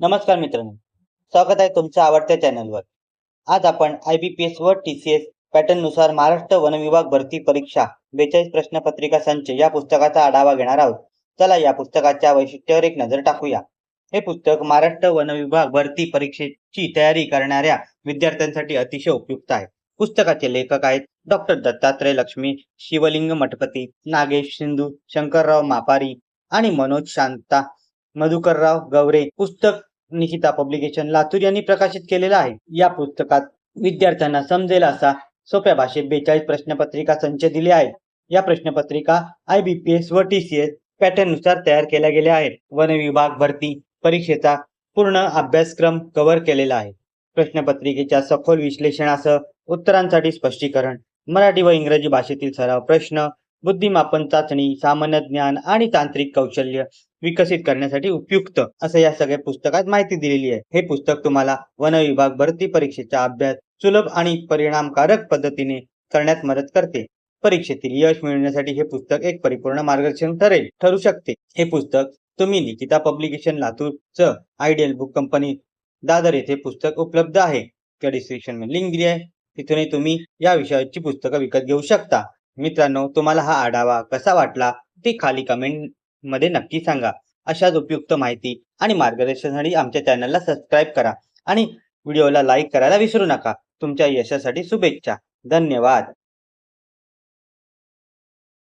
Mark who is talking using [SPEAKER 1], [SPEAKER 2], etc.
[SPEAKER 1] नमस्कार मित्रांनो. स्वागत आहे तुमच्या आवडत्या चॅनलवर. आज आपण आय बी पी एस व टी सी एस पॅटर्ननुसार महाराष्ट्र वनविभाग भरती परीक्षा बेचाळीस प्रश्नपत्रिका संच या पुस्तकाचा आढावा घेणार आहोत. चला या पुस्तकाच्या वैशिष्ट्यावर एक नजर टाकूया. हे पुस्तक महाराष्ट्र वन विभाग भरती परीक्षेची तयारी करणाऱ्या विद्यार्थ्यांसाठी अतिशय उपयुक्त आहे. पुस्तकाचे लेखक आहेत डॉक्टर दत्तात्रय लक्ष्मी शिवलिंग मठपती नागेश सिंधू शंकरराव मापारी आणि मनोज शांता मधुकरराव गवरे. पुस्तक निकिता पब्लिकेशन लातूर यांनी प्रकाशित केलेलं आहे. या पुस्तकात विद्यार्थ्यांना समजेल असा सोप्या भाषेत बेचाळीस प्रश्नपत्रिका संच दिले आहेत. या प्रश्नपत्रिका आय बी पी एस व टी सी एस पॅटर्ननुसार तयार केल्या गेल्या आहेत. वन विभाग भरती परीक्षेचा पूर्ण अभ्यासक्रम कव्हर केलेला आहे. प्रश्नपत्रिकेच्या सखोल विश्लेषणासह उत्तरांसाठी स्पष्टीकरण मराठी व इंग्रजी भाषेतील सराव प्रश्न बुद्धिमापन चाचणी सामान्य ज्ञान आणि तांत्रिक कौशल्य विकसित करण्यासाठी उपयुक्त असं या सगळ्या पुस्तकात माहिती दिलेली आहे. हे पुस्तक तुम्हाला वन विभाग भरती परीक्षेचा अभ्यास सुलभ आणि परिणामकारक पद्धतीने करण्यात मदत करते. परीक्षेतील यश मिळवण्यासाठी हे पुस्तक एक परिपूर्ण मार्गदर्शन ठरेल ठरू शकते. हे पुस्तक तुम्ही निकिता पब्लिकेशन लातूरचं आयडियल बुक कंपनी दादर येथे पुस्तक उपलब्ध आहे. त्या डिस्क्रिप्शन लिंक दिली आहे. तिथूनही तुम्ही या विषयाची पुस्तकं विकत घेऊ शकता. मित्रांनो तुम्हाला हा आढावा कसा वाटला ते खाली कमेंट मध्ये नक्की सांगा. अशाच उपयुक्त माहिती आणि मार्गदर्शनासाठी आमच्या चॅनलला सबस्क्राईब करा. आणि व्हिडिओला लाईक करायला विसरू नका. तुमच्या यशासाठी शुभेच्छा. धन्यवाद.